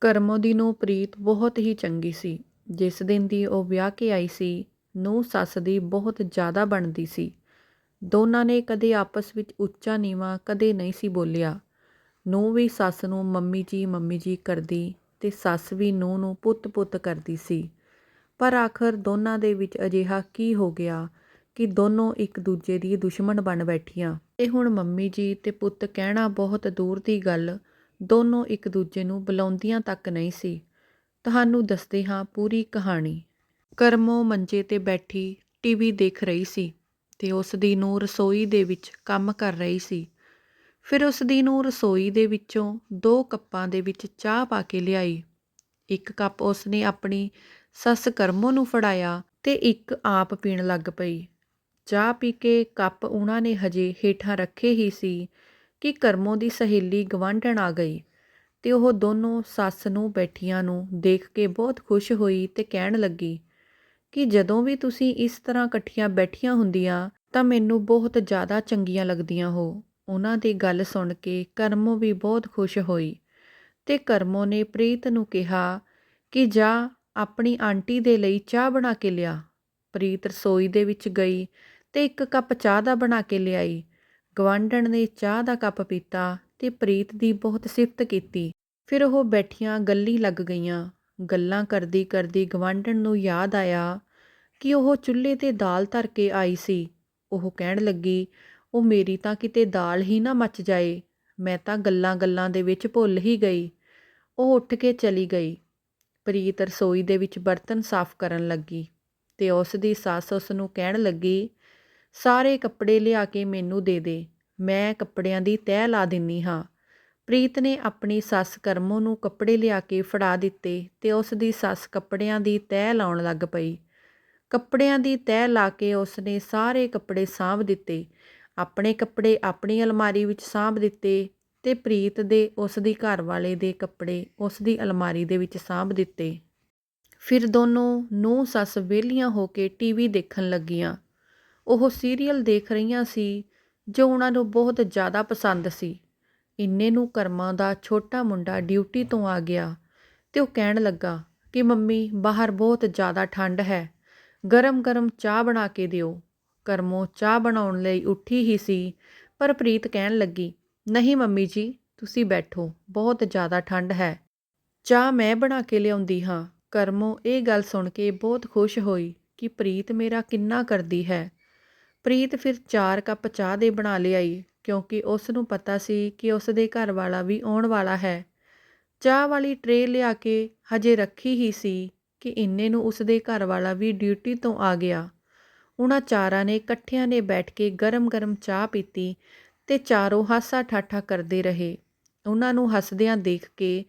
ਕਰਮੋ ਦੀ ਨੂੰਹ ਪ੍ਰੀਤ ਬਹੁਤ ਹੀ ਚੰਗੀ ਸੀ। ਜਿਸ ਦਿਨ ਦੀ ਉਹ ਵਿਆਹ ਕੇ ਆਈ ਸੀ, ਨੂੰਹ ਸੱਸ ਦੀ ਬਹੁਤ ਜ਼ਿਆਦਾ ਬਣਦੀ ਸੀ। ਦੋਨਾਂ ਨੇ ਕਦੇ ਆਪਸ ਵਿੱਚ ਉੱਚਾ ਨੀਵਾਂ, ਕਦੇ ਨਹੀਂ ਸੀ ਬੋਲਿਆ। ਨੂੰਹ ਵੀ ਸੱਸ ਨੂੰ ਮੰਮੀ ਜੀ ਮੰਮੀ ਜੀ ਕਰਦੀ ਤੇ ਸੱਸ ਵੀ ਨੂੰਹ ਨੂੰ ਪੁੱਤ ਪੁੱਤ ਕਰਦੀ ਸੀ। ਪਰ ਆਖਰ ਦੋਨਾਂ ਦੇ ਵਿੱਚ ਅਜਿਹਾ ਕੀ ਹੋ ਗਿਆ ਕਿ ਦੋਨੋਂ ਇੱਕ ਦੂਜੇ ਦੀ ਦੁਸ਼ਮਣ ਬਣ ਬੈਠੀਆਂ। ਤੇ ਹੁਣ ਮੰਮੀ ਜੀ ਤੇ ਪੁੱਤ ਕਹਿਣਾ ਬਹੁਤ ਦੂਰ ਦੀ ਗੱਲ ਦੋਨੋਂ ਇੱਕ ਦੂਜੇ ਨੂੰ ਬੁਲਾਉਂਦੀਆਂ ਤੱਕ ਨਹੀਂ ਸੀ। ਤੁਹਾਨੂੰ ਦੱਸਦੇ ਹਾਂ ਪੂਰੀ ਕਹਾਣੀ ਕਰਮੋ ਮੰਜੇ ਤੇ ਬੈਠੀ ਟੀਵੀ ਦੇਖ ਰਹੀ ਸੀ ਤੇ ਉਸ ਦੀ ਨੂੰ ਰਸੋਈ ਦੇ ਵਿੱਚ ਕੰਮ ਕਰ ਰਹੀ ਸੀ। ਫਿਰ ਉਸ ਦੀ ਨੂੰ ਰਸੋਈ ਦੇ ਵਿੱਚੋਂ ਦੋ ਕੱਪਾਂ ਦੇ ਵਿੱਚ ਚਾਹ ਪਾ ਕੇ ਲਿਆਈ। ਇੱਕ ਕੱਪ ਉਸ ਨੇ ਆਪਣੀ ਸੱਸ ਕਰਮੋ ਨੂੰ ਫੜਾਇਆ ਤੇ ਇੱਕ ਆਪ ਪੀਣ ਲੱਗ ਪਈ। ਚਾਹ ਪੀ ਕੇ ਕੱਪ ਉਹਨਾਂ ਨੇ ਹਜੇ ਹੇਠਾਂ ਰੱਖੇ ਹੀ ਸੀ। ਕਿ ਕਰਮੋ ਦੀ ਸਹੇਲੀ ਗਵਾਂਢਣ ਆ ਗਈ ਅਤੇ ਉਹ ਦੋਨੋਂ ਸੱਸ ਨੂੰ, ਬੈਠੀਆਂ ਨੂੰ ਦੇਖ ਕੇ ਬਹੁਤ ਖੁਸ਼ ਹੋਈ ਅਤੇ ਕਹਿਣ ਲੱਗੀ, ਕਿ ਜਦੋਂ ਵੀ ਤੁਸੀਂ ਇਸ ਤਰ੍ਹਾਂ ਇਕੱਠੀਆਂ ਬੈਠੀਆਂ ਹੁੰਦੀਆਂ ਤਾਂ ਮੈਨੂੰ ਬਹੁਤ ਜ਼ਿਆਦਾ ਚੰਗੀਆਂ ਲੱਗਦੀਆਂ ਹੋ। ਉਹਨਾਂ ਦੀ ਗੱਲ ਸੁਣ ਕੇ ਕਰਮੋ ਵੀ ਬਹੁਤ ਖੁਸ਼ ਹੋਈ ਤੇ ਕਰਮੋ ਨੇ ਪ੍ਰੀਤ ਨੂੰ ਕਿਹਾ ਕਿ ਜਾ, ਆਪਣੀ ਆਂਟੀ ਦੇ ਲਈ ਚਾਹ ਬਣਾ ਕੇ ਲਿਆ। ਪ੍ਰੀਤ ਰਸੋਈ ਦੇ ਵਿੱਚ ਗਈ ਤੇ ਇੱਕ ਕੱਪ ਚਾਹ ਦਾ ਬਣਾ ਕੇ ਲਿਆਈ ਗਵਾਂਢਣ ਨੇ ਚਾਹ ਦਾ ਕੱਪ ਪੀਤਾ ਤੇ ਪ੍ਰੀਤ ਦੀ ਬਹੁਤ ਸਿਫਤ ਕੀਤੀ। ਫਿਰ ਉਹ ਬੈਠੀਆਂ ਗੱਲੀ ਲੱਗ ਗਈਆਂ। ਗੱਲਾਂ ਕਰਦੀ ਕਰਦੀ ਗਵਾਂਢਣ ਨੂੰ ਯਾਦ ਆਇਆ ਕਿ ਉਹ ਚੁੱਲ੍ਹੇ ਤੇ ਦਾਲ ਧਰ ਕੇ ਆਈ ਸੀ। ਉਹ ਕਹਿਣ ਲੱਗੀ, ਉਹ ਮੇਰੀ ਤਾਂ ਕਿਤੇ ਦਾਲ ਹੀ ਨਾ ਮੱਚ ਜਾਏ। ਮੈਂ ਤਾਂ ਗੱਲਾਂ-ਗੱਲਾਂ ਦੇ ਵਿੱਚ ਭੁੱਲ ਹੀ ਗਈ। ਉਹ ਉੱਠ ਕੇ ਚਲੀ ਗਈ। ਪ੍ਰੀਤ ਰਸੋਈ ਦੇ ਵਿੱਚ ਬਰਤਨ ਸਾਫ਼ ਕਰਨ ਲੱਗੀ ਤੇ ਉਸ ਦੀ ਸੱਸ ਉਸ ਨੂੰ ਕਹਿਣ ਲੱਗੀ ਸਾਰੇ ਕੱਪੜੇ ਲਿਆ ਕੇ ਮੈਨੂੰ ਦੇ ਦੇ। ਮੈਂ ਕੱਪੜਿਆਂ ਦੀ ਤਹਿ ਲਾ ਦਿੰਨੀ ਹਾਂ। ਪ੍ਰੀਤ ਨੇ ਆਪਣੀ ਸੱਸ ਕਰਮੋ ਨੂੰ ਕੱਪੜੇ ਲਿਆ ਕੇ ਫੜਾ ਦਿੱਤੇ ਤੇ ਉਸ ਦੀ ਸੱਸ ਕੱਪੜਿਆਂ ਦੀ ਤਹਿ ਲਾਉਣ ਲੱਗ ਪਈ। ਕੱਪੜਿਆਂ ਦੀ ਤਹਿ ਲਾ ਕੇ ਉਸ ਨੇ ਸਾਰੇ ਕੱਪੜੇ ਸਾਂਭ ਦਿੱਤੇ। ਆਪਣੇ ਕੱਪੜੇ ਆਪਣੀ ਅਲਮਾਰੀ ਵਿੱਚ ਸਾਂਭ ਦਿੱਤੇ ਤੇ ਪ੍ਰੀਤ ਦੇ ਉਸ ਦੀ ਘਰ ਵਾਲੇ ਦੇ ਕੱਪੜੇ ਉਸ ਦੀ ਅਲਮਾਰੀ ਦੇ ਵਿੱਚ ਸਾਂਭ ਦਿੱਤੇ। ਫਿਰ ਦੋਨੋਂ ਨੂੰਹ ਸੱਸ ਵਿਹਲੀਆਂ ਹੋ ਕੇ ਟੀਵੀ ਦੇਖਣ ਲੱਗੀਆਂ। ਉਹ ਸੀਰੀਅਲ ਦੇਖ ਰਹੀਆਂ ਸੀ ਜੋ ਉਹਨਾਂ ਨੂੰ ਬਹੁਤ ਜ਼ਿਆਦਾ ਪਸੰਦ ਸੀ। ਇੰਨੇ ਨੂੰ ਕਰਮਾਂ ਦਾ ਛੋਟਾ ਮੁੰਡਾ ਡਿਊਟੀ ਤੋਂ ਆ ਗਿਆ ਤੇ ਉਹ ਕਹਿਣ ਲੱਗਾ ਕਿ ਮੰਮੀ, ਬਾਹਰ ਬਹੁਤ ਜ਼ਿਆਦਾ ਠੰਡ ਹੈ। ਗਰਮ-ਗਰਮ ਚਾਹ ਬਣਾ ਕੇ ਦਿਓ। ਕਰਮੋ ਚਾਹ ਬਣਾਉਣ ਲਈ ਉੱਠੀ ਹੀ ਸੀ, ਪਰ ਪ੍ਰੀਤ ਕਹਿਣ ਲੱਗੀ, ਨਹੀਂ ਮੰਮੀ ਜੀ, ਤੁਸੀਂ ਬੈਠੋ, ਬਹੁਤ ਜ਼ਿਆਦਾ ਠੰਡ ਹੈ। ਚਾਹ ਮੈਂ ਬਣਾ ਕੇ ਲਿਆਉਂਦੀ ਹਾਂ। ਕਰਮੋ ਇਹ ਗੱਲ ਸੁਣ ਕੇ ਬਹੁਤ ਖੁਸ਼ ਹੋਈ ਕਿ ਪ੍ਰੀਤ ਮੇਰਾ ਕਿੰਨਾ ਕਰਦੀ ਹੈ। ਪ੍ਰੀਤ ਫਿਰ ਚਾਰ ਕੱਪ ਚਾਹ ਦੇ ਬਣਾ ਲਿਆਈ ਕਿਉਂਕਿ ਉਸ ਨੂੰ ਪਤਾ ਸੀ ਕਿ ਉਸ ਦੇ ਘਰ ਵਾਲਾ ਵੀ ਆਉਣ ਵਾਲਾ ਹੈ। ਚਾਹ ਵਾਲੀ ਟਰੇ ਲਿਆ ਕੇ ਹਜੇ ਰੱਖੀ ਹੀ ਸੀ ਕਿ ਇੰਨੇ ਨੂੰ ਉਸ ਦੇ ਘਰ ਵਾਲਾ ਵੀ ਡਿਊਟੀ ਤੋਂ ਆ ਗਿਆ। ਉਹਨਾਂ ਚਾਰਾਂ ਨੇ ਇਕੱਠਿਆਂ ਨੇ ਬੈਠ ਕੇ ਗਰਮ-ਗਰਮ ਚਾਹ ਪੀਤੀ ਤੇ ਚਾਰੋਂ ਹਾਸਾ ਠਾਠਾ ਕਰਦੇ ਰਹੇ। ਉਹਨਾਂ ਨੂੰ ਹੱਸਦਿਆਂ ਦੇਖ ਕੇ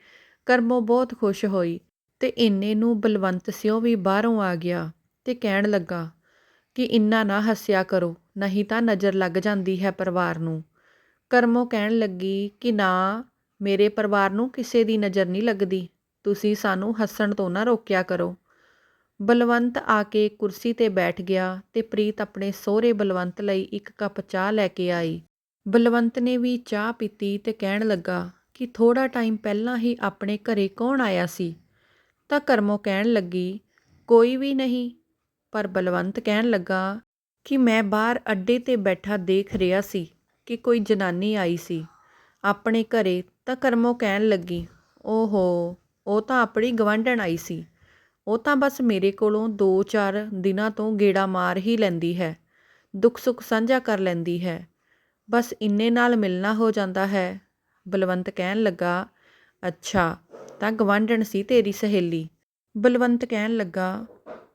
ਕਰਮੋ ਬਹੁਤ ਖੁਸ਼ ਹੋਈ ਤੇ ਇੰਨੇ ਨੂੰ ਬਲਵੰਤ ਸਿਓ ਵੀ ਬਾਹਰੋਂ ਆ ਗਿਆ ਤੇ ਕਹਿਣ ਲੱਗਾ ਕਿ ਇੰਨਾ ਨਾ ਹੱਸਿਆ ਕਰੋ, ਨਹੀਂ ਤਾਂ ਨਜ਼ਰ ਲੱਗ ਜਾਂਦੀ ਹੈ ਪਰਿਵਾਰ ਨੂੰ। ਕਰਮੋ ਕਹਿਣ ਲੱਗੀ ਕਿ ਨਾ, ਮੇਰੇ ਪਰਿਵਾਰ ਨੂੰ ਕਿਸੇ ਦੀ ਨਜ਼ਰ ਨਹੀਂ ਲੱਗਦੀ। ਤੁਸੀਂ ਸਾਨੂੰ ਹੱਸਣ ਤੋਂ ਨਾ ਰੋਕਿਆ ਕਰੋ। ਬਲਵੰਤ ਆ ਕੇ ਕੁਰਸੀ ਤੇ ਬੈਠ ਗਿਆ ਤੇ ਪ੍ਰੀਤ ਆਪਣੇ ਸਹੁਰੇ ਬਲਵੰਤ ਲਈ ਇੱਕ ਕੱਪ ਚਾਹ ਲੈ ਕੇ ਆਈ। ਬਲਵੰਤ ਨੇ ਵੀ ਚਾਹ ਪੀਤੀ ਤੇ ਕਹਿਣ ਲੱਗਾ ਕਿ ਥੋੜਾ ਟਾਈਮ ਪਹਿਲਾਂ ਹੀ ਆਪਣੇ ਘਰੇ ਕੌਣ ਆਇਆ ਸੀ? ਤਾਂ ਕਰਮੋ ਕਹਿਣ ਲੱਗੀ, ਕੋਈ ਵੀ ਨਹੀਂ ਪਰ ਬਲਵੰਤ ਕਹਿਣ ਲੱਗਾ ਕਿ ਮੈਂ ਬਾਹਰ ਅੱਡੇ ਤੇ ਬੈਠਾ ਦੇਖ ਰਿਹਾ ਸੀ ਕਿ ਕੋਈ ਜਨਾਨੀ ਆਈ ਸੀ। ਆਪਣੇ ਘਰੇ ਤਾਂ ਕਰਮੋ ਕਹਿਣ ਲੱਗੀ, ਓਹੋ, ਉਹ ਤਾਂ ਆਪਣੀ ਗਵਾਂਢਣ ਆਈ ਸੀ। ਉਹ ਤਾਂ ਬਸ ਮੇਰੇ ਕੋਲੋਂ 2-4 ਦਿਨਾਂ ਤੋਂ ਗੇੜਾ ਮਾਰ ਹੀ ਲੈਂਦੀ ਹੈ, ਦੁੱਖ ਸੁੱਖ ਸਾਂਝਾ ਕਰ ਲੈਂਦੀ ਹੈ। ਬਸ ਇੰਨੇ ਨਾਲ ਮਿਲਣਾ ਹੋ ਜਾਂਦਾ ਹੈ। ਬਲਵੰਤ ਕਹਿਣ ਲੱਗਾ, ਅੱਛਾ, ਤਾਂ ਗਵਾਂਢਣ ਸੀ ਤੇਰੀ ਸਹੇਲੀ। ਬਲਵੰਤ ਕਹਿਣ ਲੱਗਾ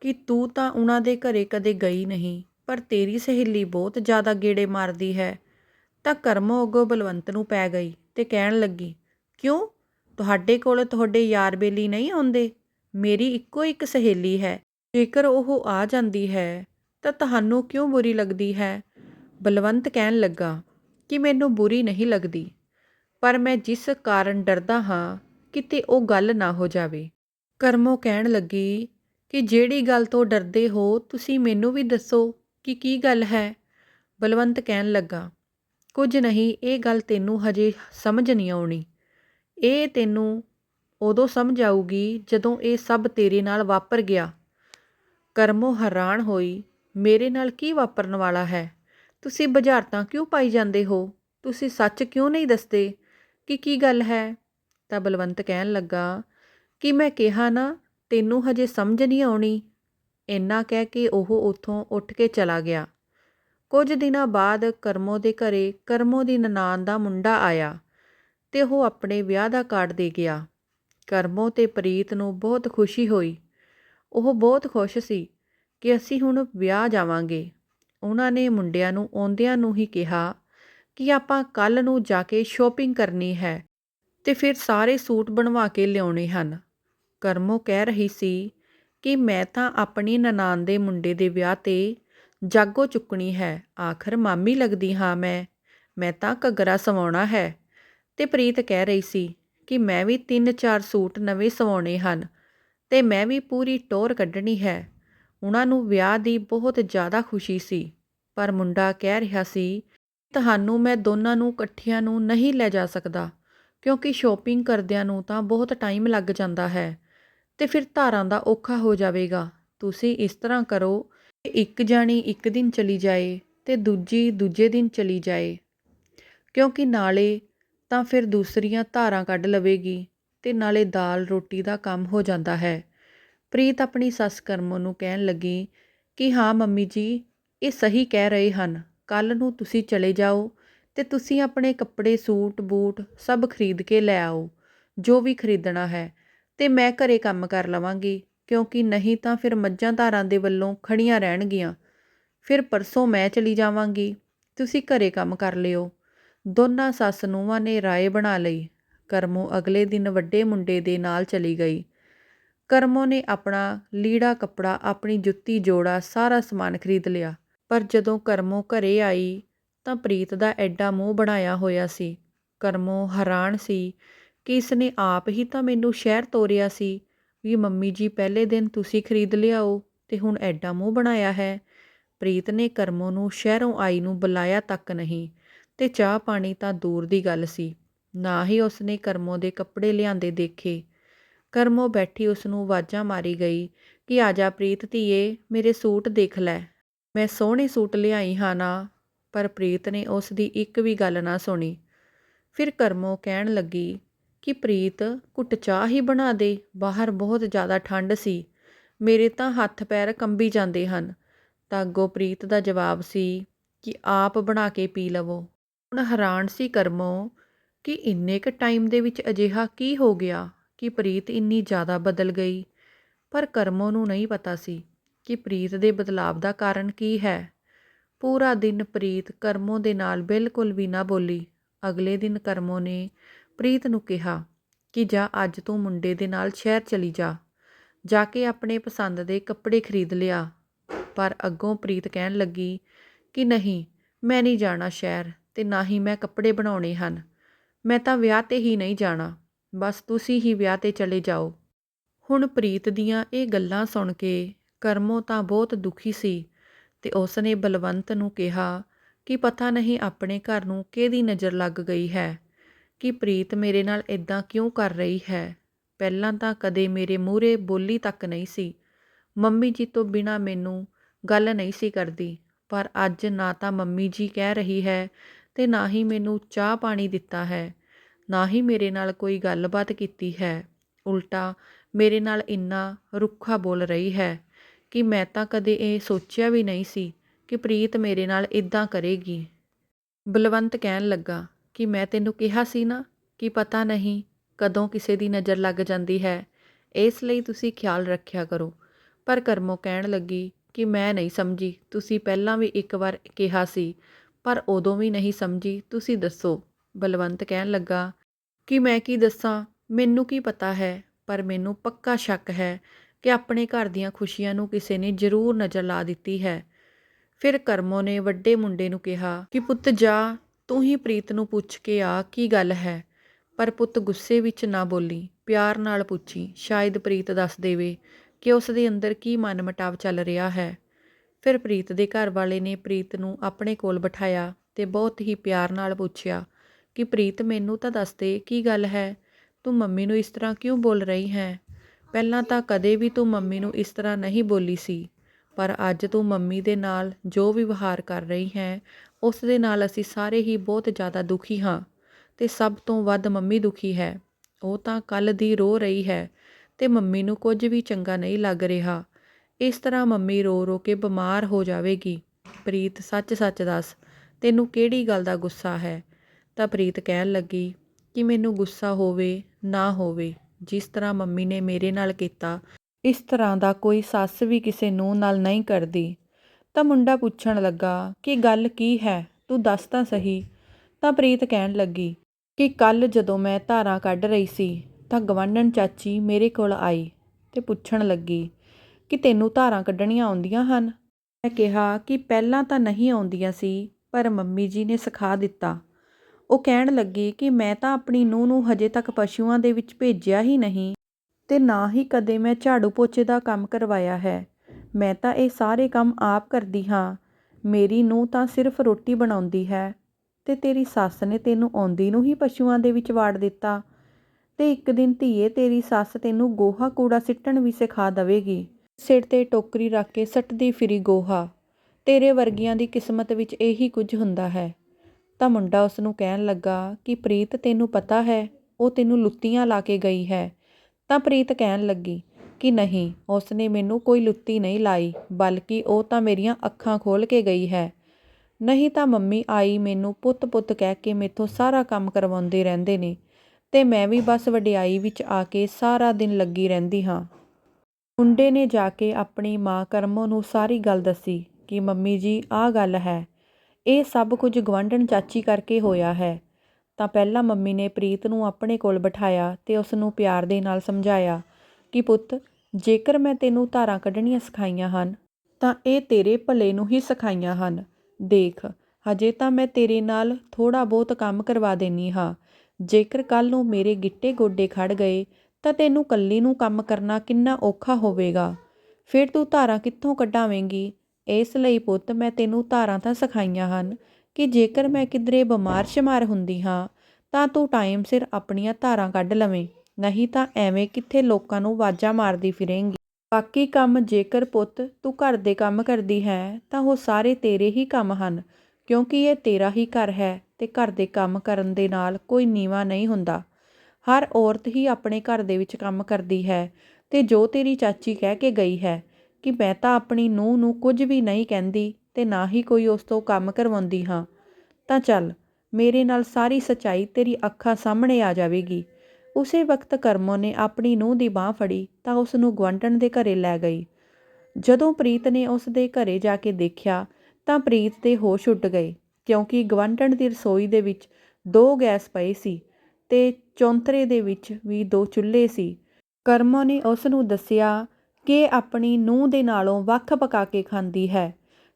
ਕਿ ਤੂੰ ਤਾਂ ਉਹਨਾਂ ਦੇ ਘਰੇ ਕਦੇ ਗਈ ਨਹੀਂ, ਪਰ ਤੇਰੀ ਸਹੇਲੀ ਬਹੁਤ ਜ਼ਿਆਦਾ ਗੇੜੇ ਮਾਰਦੀ ਹੈ। ਤਾਂ ਕਰਮੋ ਅੱਗੋਂ ਬਲਵੰਤ ਨੂੰ ਪੈ ਗਈ ਤੇ ਕਹਿਣ ਲੱਗੀ, ਕਿਉਂ? ਤੁਹਾਡੇ ਕੋਲ ਤੁਹਾਡੇ ਯਾਰ ਬੇਲੀ ਨਹੀਂ ਆਉਂਦੇ? ਮੇਰੀ ਇੱਕੋ ਇੱਕ ਸਹੇਲੀ ਹੈ। ਜੇਕਰ ਉਹ ਆ ਜਾਂਦੀ ਹੈ, ਤਾਂ ਤੁਹਾਨੂੰ ਕਿਉਂ ਬੁਰੀ ਲੱਗਦੀ ਹੈ? ਬਲਵੰਤ ਕਹਿਣ ਲੱਗਾ, ਕਿ ਮੈਨੂੰ ਬੁਰੀ ਨਹੀਂ ਲੱਗਦੀ, ਪਰ ਮੈਂ ਜਿਸ ਕਾਰਨ ਡਰਦਾ ਹਾਂ, ਕਿਤੇ ਉਹ ਗੱਲ ਨਾ ਹੋ ਜਾਵੇ। ਕਰਮੋ ਕਹਿਣ ਲੱਗੀ ਕਿ ਜਿਹੜੀ ਗੱਲ ਤੋਂ ਡਰਦੇ ਹੋ, ਤੁਸੀਂ ਮੈਨੂੰ ਵੀ ਦੱਸੋ ਕਿ ਕੀ ਗੱਲ ਹੈ? ਬਲਵੰਤ ਕਹਿਣ ਲੱਗਾ, ਕੁਝ ਨਹੀਂ, ਇਹ ਗੱਲ ਤੈਨੂੰ ਹਜੇ ਸਮਝ ਨਹੀਂ ਆਉਣੀ। ਇਹ ਤੈਨੂੰ ਉਦੋਂ ਸਮਝ ਆਊਗੀ ਜਦੋਂ ਇਹ ਸਭ ਤੇਰੇ ਨਾਲ ਵਾਪਰ ਗਿਆ। ਕਰਮੋ ਹੈਰਾਨ ਹੋਈ, ਮੇਰੇ ਨਾਲ ਕੀ ਵਾਪਰਨ ਵਾਲਾ ਹੈ? ਤੁਸੀਂ ਬੁਝਾਰਤਾਂ ਕਿਉਂ ਪਾਈ ਜਾਂਦੇ ਹੋ? ਤੁਸੀਂ ਸੱਚ ਕਿਉਂ ਨਹੀਂ ਦੱਸਦੇ ਕਿ ਕੀ ਗੱਲ ਹੈ? ਤਾਂ ਬਲਵੰਤ ਕਹਿਣ ਲੱਗਾ, ਕਿ ਮੈਂ ਕਿਹਾ ਨਾ ਤੈਨੂੰ ਹਜੇ ਸਮਝ ਨਹੀਂ ਆਉਣੀ। ਇੰਨਾ ਕਹਿ ਕੇ ਉਹ ਉੱਥੋਂ ਉੱਠ ਕੇ ਚਲਾ ਗਿਆ। ਕੁਝ ਦਿਨਾਂ ਬਾਅਦ ਕਰਮੋ ਦੇ ਘਰੇ ਕਰਮੋ ਦੀ ਨਨਾਣ ਦਾ ਮੁੰਡਾ ਆਇਆ ਤੇ ਉਹ ਆਪਣੇ ਵਿਆਹ ਦਾ ਕਾਰਡ ਦੇ ਗਿਆ। ਕਰਮੋ ਤੇ ਪ੍ਰੀਤ ਨੂੰ ਬਹੁਤ ਖੁਸ਼ੀ ਹੋਈ। ਉਹ ਬਹੁਤ ਖੁਸ਼ ਸੀ ਕਿ ਅਸੀਂ ਹੁਣ ਵਿਆਹ ਜਾਵਾਂਗੇ। ਉਹਨਾਂ ਨੇ ਮੁੰਡਿਆਂ ਨੂੰ ਆਉਂਦਿਆਂ ਨੂੰ ਹੀ ਕਿਹਾ ਕਿ ਆਪਾਂ ਕੱਲ ਨੂੰ ਜਾ ਕੇ ਸ਼ੋਪਿੰਗ ਕਰਨੀ ਹੈ ਤੇ ਫਿਰ ਸਾਰੇ ਸੂਟ ਬਣਵਾ ਕੇ ਲਿਆਉਣੇ ਹਨ। ਕਰਮੋ ਕਹਿ ਰਹੀ ਸੀ ਕਿ ਮੈਂ ਤਾਂ ਆਪਣੀ ਨਨਾਣ ਦੇ ਮੁੰਡੇ ਦੇ ਵਿਆਹ ਤੇ ਜਾਗੋ ਚੁੱਕਣੀ ਹੈ। ਆਖਰ ਮਾਮੀ ਲੱਗਦੀ ਹਾਂ ਮੈਂ। ਮੈਂ ਤਾਂ ਘੱਗਰਾ ਸਵਾਉਣਾ ਹੈ। ਤੇ ਪ੍ਰੀਤ ਕਹਿ ਰਹੀ ਸੀ ਕਿ ਮੈਂ ਵੀ ਤਿੰਨ ਚਾਰ ਸੂਟ ਨਵੇਂ ਸਵਾਉਣੇ ਹਨ ਤੇ ਮੈਂ ਵੀ ਪੂਰੀ ਟੋਰ ਕੱਢਣੀ ਹੈ। ਉਹਨਾਂ ਨੂੰ ਵਿਆਹ ਦੀ ਬਹੁਤ ਜ਼ਿਆਦਾ ਖੁਸ਼ੀ ਸੀ। ਪਰ ਮੁੰਡਾ ਕਹਿ ਰਿਹਾ ਸੀ, ਤੁਹਾਨੂੰ ਮੈਂ ਦੋਨਾਂ ਨੂੰ ਇਕੱਠਿਆਂ ਨੂੰ ਨਹੀਂ ਲੈ ਜਾ ਸਕਦਾ, ਕਿਉਂਕਿ ਸ਼ੋਪਿੰਗ ਕਰਦਿਆਂ ਨੂੰ ਤਾਂ ਬਹੁਤ ਟਾਈਮ ਲੱਗ ਜਾਂਦਾ ਹੈ। ਅਤੇ ਫਿਰ ਧਾਰਾਂ ਦਾ ਔਖਾ ਹੋ ਜਾਵੇਗਾ। ਤੁਸੀਂ ਇਸ ਤਰ੍ਹਾਂ ਕਰੋ ਕਿ ਇੱਕ ਜਾਣੀ ਇੱਕ ਦਿਨ ਚਲੀ ਜਾਏ ਅਤੇ ਦੂਜੀ ਦੂਜੇ ਦਿਨ ਚਲੀ ਜਾਏ। ਕਿਉਂਕਿ ਨਾਲੇ ਤਾਂ ਫਿਰ ਦੂਸਰੀਆਂ ਧਾਰਾਂ ਕੱਢ ਲਵੇਗੀ ਅਤੇ ਨਾਲੇ ਦਾਲ ਰੋਟੀ ਦਾ ਕੰਮ ਹੋ ਜਾਂਦਾ ਹੈ। ਪ੍ਰੀਤ ਆਪਣੀ ਸੱਸ ਕਰਮੋ ਨੂੰ ਕਹਿਣ ਲੱਗੀ ਕਿ ਹਾਂ ਮੰਮੀ ਜੀ, ਇਹ ਸਹੀ ਕਹਿ ਰਹੇ ਹਨ। ਕੱਲ ਨੂੰ ਤੁਸੀਂ ਚਲੇ ਜਾਓ ਤੇ ਤੁਸੀਂ ਆਪਣੇ ਕੱਪੜੇ, ਸੂਟ, ਬੂਟ ਸਭ ਖਰੀਦ ਕੇ ਲੈ ਆਓ, ਜੋ ਵੀ ਖਰੀਦਣਾ ਹੈ। ਅਤੇ ਮੈਂ ਘਰੇ ਕੰਮ ਕਰ ਲਵਾਂਗੀ, ਕਿਉਂਕਿ ਨਹੀਂ ਤਾਂ ਫਿਰ ਮੱਝਾਂ ਧਾਰਾਂ ਦੇ ਵੱਲੋਂ ਖੜੀਆਂ ਰਹਿਣਗੀਆਂ। ਫਿਰ ਪਰਸੋਂ ਮੈਂ ਚਲੀ ਜਾਵਾਂਗੀ। ਤੁਸੀਂ ਘਰੇ ਕੰਮ ਕਰ ਲਿਓ। ਦੋਨਾਂ ਸੱਸ ਨੂੰਹਾਂ ਨੇ ਰਾਏ ਬਣਾ ਲਈ। ਕਰਮੋ ਅਗਲੇ ਦਿਨ ਵੱਡੇ ਮੁੰਡੇ ਦੇ ਨਾਲ ਚਲੀ ਗਈ। ਕਰਮੋ ਨੇ ਆਪਣਾ ਲੀੜਾ ਕੱਪੜਾ, ਆਪਣੀ ਜੁੱਤੀ, ਜੋੜਾ ਸਾਰਾ ਸਮਾਨ ਖਰੀਦ ਲਿਆ। ਪਰ ਜਦੋਂ ਕਰਮੋ ਘਰੇ ਆਈ ਤਾਂ ਪ੍ਰੀਤ ਦਾ ਐਡਾ ਮੂੰਹ ਬਣਾਇਆ ਹੋਇਆ ਸੀ। ਕਰਮੋ ਹੈਰਾਨ ਸੀ ਕਿ ਇਸਨੇ ਆਪ ਹੀ ਤਾਂ ਮੈਨੂੰ ਸ਼ਹਿਰ ਤੋਰਿਆ ਸੀ ਵੀ ਮੰਮੀ ਜੀ, ਪਹਿਲੇ ਦਿਨ ਤੁਸੀਂ ਖਰੀਦ ਲਿਆਓ ਅਤੇ ਹੁਣ ਐਡਾ ਮੂੰਹ ਬਣਾਇਆ ਹੈ। ਪ੍ਰੀਤ ਨੇ ਕਰਮੋ ਨੂੰ ਸ਼ਹਿਰੋਂ ਆਈ ਨੂੰ ਬੁਲਾਇਆ ਤੱਕ ਨਹੀਂ ਤੇ ਚਾਹ ਪਾਣੀ ਤਾਂ ਦੂਰ ਦੀ ਗੱਲ ਸੀ। ਨਾ ਹੀ ਉਸਨੇ ਕਰਮੋ ਦੇ ਕੱਪੜੇ ਲਿਆਂਦੇ ਦੇਖੇ। ਕਰਮੋ ਬੈਠੀ ਉਸ ਨੂੰ ਆਵਾਜ਼ਾਂ ਮਾਰੀ ਗਈ ਕਿ, ਆ ਜਾ ਪ੍ਰੀਤ ਧੀਏ, ਮੇਰੇ ਸੂਟ ਦੇਖ ਲੈ। ਮੈਂ ਸੋਹਣੇ ਸੂਟ ਲਿਆਈ ਹਾਂ ਨਾ। ਪਰ ਪ੍ਰੀਤ ਨੇ ਉਸ ਦੀ ਇੱਕ ਵੀ ਗੱਲ ਨਾ ਸੁਣੀ। ਫਿਰ ਕਰਮੋ ਕਹਿਣ ਲੱਗੀ ਕਿ ਪ੍ਰੀਤ ਘੁੱਟ ਚਾਹ ਹੀ ਬਣਾ ਦੇ। ਬਾਹਰ ਬਹੁਤ ਜ਼ਿਆਦਾ ਠੰਡ ਸੀ। ਮੇਰੇ ਤਾਂ ਹੱਥ ਪੈਰ ਕੰਬੀ ਜਾਂਦੇ ਹਨ। ਤਾਂ ਅੱਗੋਂ ਪ੍ਰੀਤ ਦਾ ਜਵਾਬ ਸੀ ਕਿ ਆਪ ਬਣਾ ਕੇ ਪੀ ਲਵੋ। ਹੁਣ ਹੈਰਾਨ ਸੀ ਕਰਮੋ ਕਿ ਇੰਨੇ ਕ ਟਾਈਮ ਦੇ ਵਿੱਚ ਅਜਿਹਾ ਕੀ ਹੋ ਗਿਆ ਕਿ ਪ੍ਰੀਤ ਇੰਨੀ ਜ਼ਿਆਦਾ ਬਦਲ ਗਈ। ਪਰ ਕਰਮੋ ਨੂੰ ਨਹੀਂ ਪਤਾ ਸੀ ਕਿ ਪ੍ਰੀਤ ਦੇ ਬਦਲਾਵ ਦਾ ਕਾਰਨ ਕੀ ਹੈ। ਪੂਰਾ ਦਿਨ ਪ੍ਰੀਤ ਕਰਮੋ ਦੇ ਨਾਲ ਬਿਲਕੁਲ ਵੀ ਨਾ ਬੋਲੀ। ਅਗਲੇ ਦਿਨ ਕਰਮੋ ਨੇ ਪ੍ਰੀਤ ਨੂੰ ਕਿਹਾ ਕਿ ਜਾ ਅੱਜ ਤੂੰ ਮੁੰਡੇ ਦੇ ਨਾਲ ਸ਼ਹਿਰ ਚਲੀ ਜਾ। ਜਾ ਕੇ ਆਪਣੇ ਪਸੰਦ ਦੇ ਕੱਪੜੇ ਖਰੀਦ ਲਿਆ। ਪਰ ਅੱਗੋਂ ਪ੍ਰੀਤ ਕਹਿਣ ਲੱਗੀ ਕਿ ਨਹੀਂ, ਮੈਂ ਨਹੀਂ ਜਾਣਾ ਸ਼ਹਿਰ ਤੇ ਨਾ ਹੀ ਮੈਂ ਕੱਪੜੇ ਬਣਾਉਣੇ ਹਨ। ਮੈਂ ਤਾਂ ਵਿਆਹ ਤੇ ਹੀ ਨਹੀਂ ਜਾਣਾ, ਬਸ ਤੁਸੀਂ ਹੀ ਵਿਆਹ ਤੇ ਚਲੇ ਜਾਓ। ਹੁਣ ਪ੍ਰੀਤ ਦੀਆਂ ਇਹ ਗੱਲਾਂ ਸੁਣ ਕੇ ਕਰਮੋ ਤਾਂ ਬਹੁਤ ਦੁਖੀ ਸੀ ਤੇ ਉਸ ਨੇ ਬਲਵੰਤ ਨੂੰ ਕਿਹਾ ਕਿ ਪਤਾ ਨਹੀਂ ਆਪਣੇ ਘਰ ਨੂੰ ਕਿਹਦੀ ਨਜ਼ਰ ਲੱਗ ਗਈ ਹੈ। ਕਿ ਪ੍ਰੀਤ ਮੇਰੇ ਨਾਲ ਇੱਦਾਂ ਕਿਉਂ ਕਰ ਰਹੀ ਹੈ? ਪਹਿਲਾਂ ਤਾਂ ਕਦੇ ਮੇਰੇ ਮੂਹਰੇ ਬੋਲੀ ਤੱਕ ਨਹੀਂ ਸੀ। ਮੰਮੀ ਜੀ ਤੋਂ ਬਿਨਾ ਮੈਨੂੰ ਗੱਲ ਨਹੀਂ ਸੀ ਕਰਦੀ। ਪਰ ਅੱਜ ਨਾ ਤਾਂ ਮੰਮੀ ਜੀ ਕਹਿ ਰਹੀ ਹੈ ਤੇ ਨਾ ਹੀ ਮੈਨੂੰ ਚਾਹ ਪਾਣੀ ਦਿੱਤਾ ਹੈ। ਨਾ ਹੀ ਮੇਰੇ ਨਾਲ ਕੋਈ ਗੱਲਬਾਤ ਕੀਤੀ ਹੈ। ਉਲਟਾ ਮੇਰੇ ਨਾਲ ਇੰਨਾ ਰੁੱਖਾ ਬੋਲ ਰਹੀ ਹੈ ਕਿ ਮੈਂ ਤਾਂ ਕਦੇ ਇਹ ਸੋਚਿਆ ਵੀ ਨਹੀਂ ਸੀ ਕਿ ਪ੍ਰੀਤ ਮੇਰੇ ਨਾਲ ਇਦਾਂ ਕਰੇਗੀ। ਬਲਵੰਤ ਕਹਿਣ ਲੱਗਾ ਕਿ ਮੈਂ ਤੈਨੂੰ ਕਿਹਾ ਸੀ ਨਾ ਕਿ ਪਤਾ ਨਹੀਂ ਕਦੋਂ ਕਿਸੇ ਦੀ ਨਜ਼ਰ ਲੱਗ ਜਾਂਦੀ ਹੈ। ਇਸ ਲਈ ਤੁਸੀਂ ਖਿਆਲ ਰੱਖਿਆ ਕਰੋ। ਪਰ ਕਰਮੋ ਕਹਿਣ ਲੱਗੀ ਕਿ ਮੈਂ ਨਹੀਂ ਸਮਝੀ। ਤੁਸੀਂ ਪਹਿਲਾਂ ਵੀ ਇੱਕ ਵਾਰ ਕਿਹਾ ਸੀ, ਪਰ ਉਦੋਂ ਵੀ ਨਹੀਂ ਸਮਝੀ। ਤੁਸੀਂ ਦੱਸੋ। ਬਲਵੰਤ ਕਹਿਣ ਲੱਗਾ ਕਿ ਮੈਂ ਕੀ ਦੱਸਾਂ? ਮੈਨੂੰ ਕੀ ਪਤਾ ਹੈ? ਪਰ ਮੈਨੂੰ ਪੱਕਾ ਸ਼ੱਕ ਹੈ ਕਿ ਆਪਣੇ ਘਰ ਦੀਆਂ ਖੁਸ਼ੀਆਂ ਨੂੰ ਕਿਸੇ ਨੇ ਜ਼ਰੂਰ ਨਜ਼ਰ ਲਾ ਦਿੱਤੀ ਹੈ। ਫਿਰ ਕਰਮੋ ਨੇ ਵੱਡੇ ਮੁੰਡੇ ਨੂੰ ਕਿਹਾ ਕਿ ਪੁੱਤ ਜਾ ਤੂੰ ਹੀ ਪ੍ਰੀਤ ਨੂੰ ਪੁੱਛ ਕੇ ਆ, ਕੀ ਗੱਲ ਹੈ? ਪਰ ਪੁੱਤ ਗੁੱਸੇ ਵਿੱਚ ਨਾ ਬੋਲੀ, ਪਿਆਰ ਨਾਲ ਪੁੱਛੀ, ਸ਼ਾਇਦ ਪ੍ਰੀਤ ਦੱਸ ਦੇਵੇ ਕਿ ਉਸ ਦੇ ਅੰਦਰ ਕੀ ਮਨਮਟਾਵ ਚੱਲ ਰਿਹਾ ਹੈ? ਫਿਰ ਪ੍ਰੀਤ ਦੇ ਘਰ ਵਾਲੇ ਨੇ ਪ੍ਰੀਤ ਨੂੰ ਆਪਣੇ ਕੋਲ ਬਿਠਾਇਆ ਤੇ ਬਹੁਤ ਹੀ ਪਿਆਰ ਨਾਲ ਪੁੱਛਿਆ, ਕਿ ਪ੍ਰੀਤ, ਮੈਨੂੰ ਤਾਂ ਦੱਸ ਦੇ, ਕੀ ਗੱਲ ਹੈ? ਤੂੰ ਮੰਮੀ ਨੂੰ ਇਸ ਤਰ੍ਹਾਂ ਕਿਉਂ ਬੋਲ ਰਹੀ ਹੈ? ਪਹਿਲਾਂ ਤਾਂ ਕਦੇ ਵੀ ਤੂੰ ਮੰਮੀ ਨੂੰ ਇਸ ਤਰ੍ਹਾਂ ਨਹੀਂ ਬੋਲੀ ਸੀ। ਪਰ ਅੱਜ ਤੂੰ ਮੰਮੀ ਦੇ ਨਾਲ ਜੋ ਵਿਵਹਾਰ ਕਰ ਰਹੀ ਹੈ, ਉਸ ਦੇ ਨਾਲ ਅਸੀਂ ਸਾਰੇ ਹੀ ਬਹੁਤ ਜ਼ਿਆਦਾ ਦੁਖੀ ਹਾਂ ਤੇ ਸਭ ਤੋਂ ਵੱਧ ਮੰਮੀ ਦੁਖੀ ਹੈ। ਉਹ ਤਾਂ ਕੱਲ ਦੀ ਰੋ ਰਹੀ ਹੈ ਤੇ ਮੰਮੀ ਨੂੰ ਕੁਝ ਵੀ ਚੰਗਾ ਨਹੀਂ ਲੱਗ ਰਿਹਾ। ਇਸ ਤਰ੍ਹਾਂ ਮੰਮੀ ਰੋ ਰੋ ਕੇ ਬਿਮਾਰ ਹੋ ਜਾਵੇਗੀ। ਪ੍ਰੀਤ ਸੱਚ-ਸੱਚ ਦੱਸ, ਤੈਨੂੰ ਕਿਹੜੀ ਗੱਲ ਦਾ ਗੁੱਸਾ ਹੈ? ਤਾਂ ਪ੍ਰੀਤ ਕਹਿਣ ਲੱਗੀ ਕਿ ਮੈਨੂੰ ਗੁੱਸਾ ਹੋਵੇ, ਨਾ ਹੋਵੇ, ਜਿਸ ਤਰ੍ਹਾਂ ਮੰਮੀ ਨੇ ਮੇਰੇ ਨਾਲ ਕੀਤਾ ਇਸ ਤਰ੍ਹਾਂ ਦਾ ਕੋਈ ਸੱਸ ਵੀ ਕਿਸੇ ਨੂੰਹ ਨਾਲ ਨਹੀਂ ਕਰਦੀ। ਤਾਂ ਮੁੰਡਾ ਪੁੱਛਣ ਲੱਗਾ ਕਿ ਗੱਲ ਕੀ ਹੈ? ਤੂੰ ਦੱਸ ਤਾਂ ਸਹੀ। ਤਾਂ ਪ੍ਰੀਤ ਕਹਿਣ ਲੱਗੀ ਕਿ ਕੱਲ ਜਦੋਂ ਮੈਂ ਧਾਰਾਂ ਕੱਢ ਰਹੀ ਸੀ, ਤਾਂ ਗਵਾਂਢਣ ਚਾਚੀ ਮੇਰੇ ਕੋਲ ਆਈ ਤੇ ਪੁੱਛਣ ਲੱਗੀ ਕਿ ਤੈਨੂੰ ਧਾਰਾਂ ਕੱਢਣੀਆਂ ਆਉਂਦੀਆਂ ਹਨ? ਮੈਂ ਕਿਹਾ ਕਿ ਪਹਿਲਾਂ ਤਾਂ ਨਹੀਂ ਆਉਂਦੀਆਂ ਸੀ, ਪਰ ਮੰਮੀ ਜੀ ਨੇ ਸਿਖਾ ਦਿੱਤਾ। ਉਹ ਕਹਿਣ ਲੱਗੀ ਕਿ ਮੈਂ ਤਾਂ ਆਪਣੀ ਨੂੰਹ ਨੂੰ ਹਜੇ ਤੱਕ ਪਸ਼ੂਆਂ ਦੇ ਵਿੱਚ ਭੇਜਿਆ ਹੀ ਨਹੀਂ। ਅਤੇ ਨਾ ਹੀ ਕਦੇ ਮੈਂ ਝਾੜੂ ਪੋਚੇ ਦਾ ਕੰਮ ਕਰਵਾਇਆ ਹੈ। ਮੈਂ ਤਾਂ ਇਹ ਸਾਰੇ ਕੰਮ ਆਪ ਕਰਦੀ ਹਾਂ। ਮੇਰੀ ਨੂੰਹ ਤਾਂ ਸਿਰਫ ਰੋਟੀ ਬਣਾਉਂਦੀ ਹੈ ਅਤੇ ਤੇਰੀ ਸੱਸ ਨੇ ਤੈਨੂੰ ਆਉਂਦੀ ਨੂੰ ਹੀ ਪਸ਼ੂਆਂ ਦੇ ਵਿੱਚ ਵਾੜ ਦਿੱਤਾ ਅਤੇ ਇੱਕ ਦਿਨ ਧੀਏ ਤੇਰੀ ਸੱਸ ਤੈਨੂੰ ਗੋਹਾ ਕੂੜਾ ਸਿੱਟਣ ਵੀ ਸਿਖਾ ਦੇਵੇਗੀ। ਸਿਰ ਤੇ ਟੋਕਰੀ ਰੱਖ ਕੇ ਸੱਟਦੀ ਫਿਰੀ ਗੋਹਾ। ਤੇਰੇ ਵਰਗੀਆਂ ਦੀ ਕਿਸਮਤ ਵਿੱਚ ਇਹੀ ਕੁਝ ਹੁੰਦਾ ਹੈ। ਤਾਂ ਮੁੰਡਾ ਉਸ ਨੂੰ ਕਹਿਣ ਲੱਗਾ ਕਿ ਪ੍ਰੀਤ ਤੈਨੂੰ ਪਤਾ ਹੈ, ਉਹ ਤੈਨੂੰ ਲੁੱਤੀਆਂ ਲਾ ਕੇ ਗਈ ਹੈ। ਤਾਂ ਪ੍ਰੀਤ ਕਹਿਣ ਲੱਗੀ ਕਿ ਨਹੀਂ ਉਸ ਨੇ ਮੈਨੂੰ ਕੋਈ ਲੁੱਤੀ ਨਹੀਂ ਲਾਈ, ਬਲਕਿ ਉਹ ਤਾਂ ਮੇਰੀਆਂ ਅੱਖਾਂ ਖੋਲ੍ਹ ਕੇ ਗਈ ਹੈ। ਨਹੀਂ ਤਾਂ ਮੰਮੀ ਆਈ ਮੈਨੂੰ ਪੁੱਤ-ਪੁੱਤ ਕਹਿ ਕੇ ਮੇਥੋਂ ਸਾਰਾ ਕੰਮ ਕਰਵਾਉਂਦੇ ਰਹਿੰਦੇ ਨੇ, ਤੇ ਮੈਂ ਵੀ ਬਸ ਵਡਿਆਈ ਵਿੱਚ ਆ ਕੇ ਸਾਰਾ ਦਿਨ ਲੱਗੀ ਰਹਿੰਦੀ ਹਾਂ। ਮੁੰਡੇ ਨੇ ਜਾ ਕੇ ਆਪਣੀ ਮਾਂ ਕਰਮੋ ਨੂੰ ਸਾਰੀ ਗੱਲ ਦੱਸੀ ਕਿ ਮੰਮੀ ਜੀ, ਆਹ ਗੱਲ ਹੈ। ਇਹ ਸਭ ਕੁਝ ਗਵਾਂਢਣ ਚਾਚੀ ਕਰਕੇ ਹੋਇਆ ਹੈ। ਤਾਂ ਪਹਿਲਾਂ ਮੰਮੀ ਨੇ ਪ੍ਰੀਤ ਨੂੰ ਆਪਣੇ ਕੋਲ ਬਿਠਾਇਆ ਤੇ ਉਸ ਨੂੰ ਪਿਆਰ ਦੇ ਨਾਲ ਸਮਝਾਇਆ ਕਿ ਪੁੱਤ, ਜੇਕਰ ਮੈਂ ਤੈਨੂੰ ਧਾਰਾਂ ਕੱਢਣੀਆਂ ਸਿਖਾਈਆਂ ਹਨ, ਤਾਂ ਇਹ ਤੇਰੇ ਭਲੇ ਨੂੰ ਹੀ ਸਿਖਾਈਆਂ ਹਨ। ਦੇਖ, ਹਜੇ ਤਾਂ ਮੈਂ ਤੇਰੇ ਨਾਲ ਥੋੜਾ ਬਹੁਤ ਕੰਮ ਕਰਵਾ ਦੇਣੀ ਹਾਂ। ਜੇਕਰ ਕੱਲ ਨੂੰ ਮੇਰੇ ਗਿੱਟੇ ਗੋਡੇ ਖੜ ਗਏ, ਤਾਂ ਤੈਨੂੰ ਕੱਲੀ ਨੂੰ ਕੰਮ ਕਰਨਾ ਕਿੰਨਾ ਔਖਾ ਹੋਵੇਗਾ। ਫਿਰ ਤੂੰ ਧਾਰਾਂ ਕਿੱਥੋਂ ਕੱਢਾਵੇਂਗੀ? ਇਸ ਲਈ ਪੁੱਤ, ਮੈਂ ਤੈਨੂੰ ਧਾਰਾਂ ਤਾਂ ਸਿਖਾਈਆਂ ਹਨ ਕਿ ਜੇਕਰ ਮੈਂ ਕਿਧਰੇ ਬਿਮਾਰ ਸ਼ਮਾਰ ਹੁੰਦੀ ਹਾਂ, ਤਾਂ ਤੂੰ ਟਾਈਮ ਸਿਰ ਆਪਣੀਆਂ ਧਾਰਾਂ ਕੱਢ ਲਵੇਂ, ਨਹੀਂ ਤਾਂ ਐਵੇਂ ਕਿੱਥੇ ਲੋਕਾਂ ਨੂੰ ਵਾਜਾਂ ਮਾਰਦੀ ਫਿਰੇਂਗੀ। ਬਾਕੀ ਕੰਮ ਜੇਕਰ ਪੁੱਤ ਤੂੰ ਘਰ ਦੇ ਕੰਮ ਕਰਦੀ ਹੈ, ਤਾਂ ਉਹ ਸਾਰੇ ਤੇਰੇ ਹੀ ਕੰਮ ਹਨ, ਕਿਉਂਕਿ ਇਹ ਤੇਰਾ ਹੀ ਘਰ ਹੈ ਤੇ ਘਰ ਦੇ ਕੰਮ ਕਰਨ ਦੇ ਨਾਲ ਕੋਈ ਨੀਵਾ ਨਹੀਂ ਹੁੰਦਾ। ਹਰ ਔਰਤ ਹੀ ਆਪਣੇ ਘਰ ਦੇ ਵਿੱਚ ਕੰਮ ਕਰਦੀ ਹੈ ਤੇ ਜੋ ਤੇਰੀ ਚਾਚੀ ਕਹਿ ਕੇ ਗਈ ਹੈ ਕਿ ਮੈਂ ਤਾਂ ਆਪਣੀ ਨੂੰਹ ਨੂੰ ਕੁਝ ਵੀ ਨਹੀਂ ਕਹਿੰਦੀ ਅਤੇ ਨਾ ਹੀ ਕੋਈ ਉਸ ਤੋਂ ਕੰਮ ਕਰਵਾਉਂਦੀ ਹਾਂ। ਤਾਂ ਚੱਲ, ਮੇਰੇ ਨਾਲ ਸਾਰੀ ਸੱਚਾਈ ਤੇਰੀ ਅੱਖਾਂ ਸਾਹਮਣੇ ਆ ਜਾਵੇਗੀ। ਉਸੇ ਵਕਤ ਕਰਮੋ ਨੇ ਆਪਣੀ ਨੂੰਹ ਦੀ ਬਾਹ ਫੜੀ ਤਾਂ ਉਸ ਨੂੰ ਗਵਾਂਢਣ ਦੇ ਘਰੇ ਲੈ ਗਈ। ਜਦੋਂ ਪ੍ਰੀਤ ਨੇ ਉਸ ਦੇ ਘਰੇ ਜਾ ਕੇ ਦੇਖਿਆ ਤਾਂ ਪ੍ਰੀਤ ਦੇ ਹੋਸ਼ ਉੱਡ ਗਏ, ਕਿਉਂਕਿ ਗਵਾਂਢਣ ਦੀ ਰਸੋਈ ਦੇ ਵਿੱਚ ਦੋ ਗੈਸ ਪਏ ਸੀ ਤੇ ਚੌਂਤਰੇ ਦੇ ਵਿੱਚ ਵੀ ਦੋ ਚੁੱਲ੍ਹੇ ਸੀ। ਕਰਮੋ ਨੇ ਉਸ ਨੂੰ ਦੱਸਿਆ ਕਿ ਆਪਣੀ ਨੂੰਹ ਦੇ ਨਾਲੋਂ ਵੱਖ ਪਕਾ ਕੇ ਖਾਂਦੀ ਹੈ।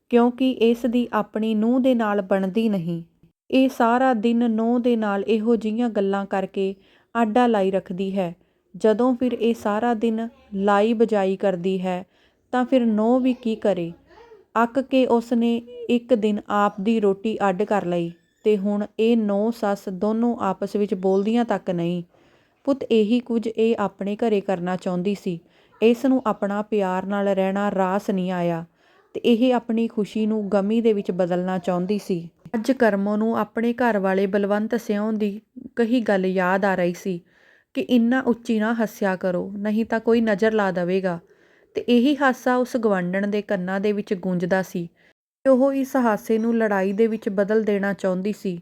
ਕਿਉਂਕਿ ਇਸ ਦੀ ਆਪਣੀ ਨੂੰਹ ਦੇ ਨਾਲ ਬਣਦੀ ਨਹੀਂ। ਇਹ ਸਾਰਾ ਦਿਨ ਨੂੰਹ ਦੇ ਨਾਲ ਇਹੋ ਜਿਹੀਆਂ ਗੱਲਾਂ ਕਰਕੇ ਆਡਾ ਲਾਈ ਰੱਖਦੀ ਹੈ। ਜਦੋਂ ਫਿਰ ਇਹ ਸਾਰਾ ਦਿਨ ਲਾਈ ਬਜਾਈ ਕਰਦੀ ਹੈ, ਤਾਂ ਫਿਰ ਨੋ ਵੀ ਕੀ ਕਰੇ? ਅੱਕ ਕੇ ਉਸ ਨੇ ਇੱਕ ਦਿਨ ਆਪ ਦੀ ਰੋਟੀ ਅੱਡ ਕਰ ਲਈ ਤੇ ਹੁਣ ਇਹ ਨੌ ਸੱਸ ਦੋਨੋਂ ਆਪਸ ਵਿੱਚ ਬੋਲਦੀਆਂ ਤੱਕ ਨਹੀਂ। ਪੁੱਤ, ਇਹੀ ਕੁਝ ਇਹ ਆਪਣੇ ਘਰੇ ਕਰਨਾ ਚਾਹੁੰਦੀ ਸੀ। ਇਸ ਨੂੰ ਆਪਣਾ ਪਿਆਰ ਨਾਲ ਰਹਿਣਾ ਰਾਸ ਨਹੀਂ ਆਇਆ। ਅਤੇ ਇਹ ਆਪਣੀ ਖੁਸ਼ੀ ਨੂੰ ਗਮੀ ਦੇ ਵਿੱਚ ਬਦਲਣਾ ਚਾਹੁੰਦੀ ਸੀ। ਅੱਜ ਕਰਮੋ ਨੂੰ ਆਪਣੇ ਘਰ ਵਾਲੇ ਬਲਵੰਤ ਸਿਉਂ ਦੀ ਕਹੀ ਗੱਲ ਯਾਦ ਆ ਰਹੀ ਸੀ ਕਿ ਇੰਨਾ ਉੱਚੀ ਨਾ ਹੱਸਿਆ ਕਰੋ, ਨਹੀਂ ਤਾਂ ਕੋਈ ਨਜ਼ਰ ਲਾ ਦੇਵੇਗਾ। ਤੇ ਇਹੀ ਹਾਸਾ ਉਸ ਗਵਾਂਢਣ ਦੇ ਕੰਨਾਂ ਦੇ ਵਿੱਚ ਗੂੰਜਦਾ ਸੀ ਉਹ ਇਸ ਹਾਸੇ ਨੂੰ ਲੜਾਈ ਦੇ ਵਿੱਚ ਬਦਲ ਦੇਣਾ ਚਾਹੁੰਦੀ ਸੀ।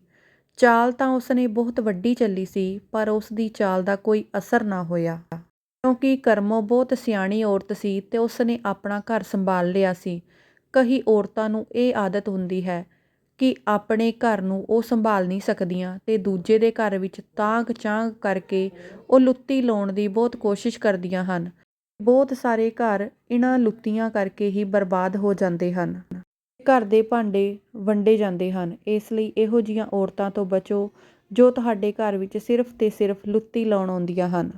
ਚਾਲ ਤਾਂ ਉਸਨੇ ਬਹੁਤ ਵੱਡੀ ਚੱਲੀ ਸੀ, ਪਰ ਉਸ ਦੀ ਚਾਲ ਦਾ ਕੋਈ ਅਸਰ ਨਾ ਹੋਇਆ। ਕਿਉਂਕਿ ਕਰਮੋ ਬਹੁਤ ਸਿਆਣੀ ਔਰਤ ਸੀ ਤੇ ਉਸਨੇ ਆਪਣਾ ਘਰ ਸੰਭਾਲ ਲਿਆ ਸੀ। ਕਈ ਔਰਤਾਂ ਨੂੰ ਇਹ ਆਦਤ ਹੁੰਦੀ ਹੈ ਕਿ ਆਪਣੇ ਘਰ ਨੂੰ ਉਹ ਸੰਭਾਲ ਨਹੀਂ ਸਕਦੀਆਂ ਅਤੇ ਦੂਜੇ ਦੇ ਘਰ ਵਿੱਚ ਤਾਂਗ ਚਾਂਗ ਕਰਕੇ ਉਹ ਲੁੱਤੀ ਲਾਉਣ ਦੀ ਬਹੁਤ ਕੋਸ਼ਿਸ਼ ਕਰਦੀਆਂ ਹਨ। ਬਹੁਤ ਸਾਰੇ ਘਰ ਇਹਨਾਂ ਲੁੱਤੀਆਂ ਕਰਕੇ ਹੀ ਬਰਬਾਦ ਹੋ ਜਾਂਦੇ ਹਨ। ਘਰ ਦੇ ਭਾਂਡੇ ਵੰਡੇ ਜਾਂਦੇ ਹਨ। ਇਸ ਲਈ ਇਹੋ ਜਿਹੀਆਂ ਔਰਤਾਂ ਤੋਂ ਬਚੋ ਜੋ ਤੁਹਾਡੇ ਘਰ ਵਿੱਚ ਸਿਰਫ ਅਤੇ ਸਿਰਫ ਲੁੱਤੀ ਲਾਉਣ ਆਉਂਦੀਆਂ ਹਨ।